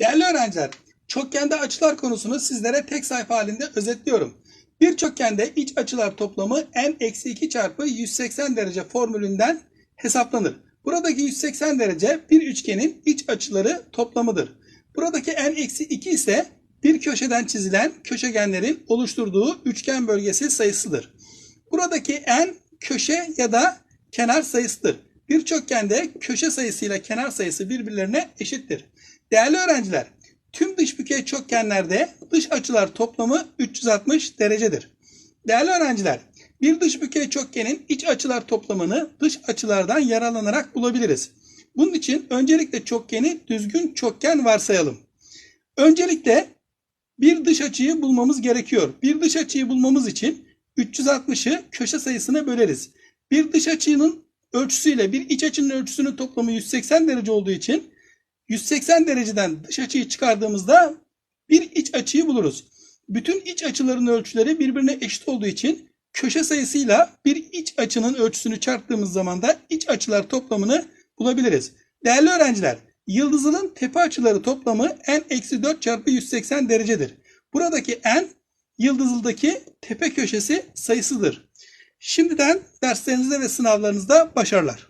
Değerli öğrenciler, çokgende açılar konusunu sizlere tek sayfa halinde özetliyorum. Bir çokgende iç açılar toplamı n-2 çarpı 180 derece formülünden hesaplanır. Buradaki 180 derece bir üçgenin iç açıları toplamıdır. Buradaki n-2 ise bir köşeden çizilen köşegenlerin oluşturduğu üçgen bölgesi sayısıdır. Buradaki n köşe ya da kenar sayısıdır. Bir çokgende köşe sayısıyla kenar sayısı birbirlerine eşittir. Değerli öğrenciler, tüm dış bükey çokgenlerde dış açılar toplamı 360 derecedir. Değerli öğrenciler, bir dış bükey çokgenin iç açılar toplamını dış açılardan yararlanarak bulabiliriz. Bunun için öncelikle çokgeni düzgün çokgen varsayalım. Öncelikle bir dış açıyı bulmamız gerekiyor. Bir dış açıyı bulmamız için 360'ı köşe sayısına böleriz. Bir dış açının ölçüsüyle bir iç açının ölçüsünün toplamı 180 derece olduğu için 180 dereceden dış açıyı çıkardığımızda bir iç açıyı buluruz. Bütün iç açıların ölçüleri birbirine eşit olduğu için köşe sayısıyla bir iç açının ölçüsünü çarptığımız zaman da iç açılar toplamını bulabiliriz. Değerli öğrenciler, yıldızının tepe açıları toplamı n-4 çarpı 180 derecedir. Buradaki n yıldızıldaki tepe köşesi sayısıdır. Şimdiden derslerinizde ve sınavlarınızda başarılar.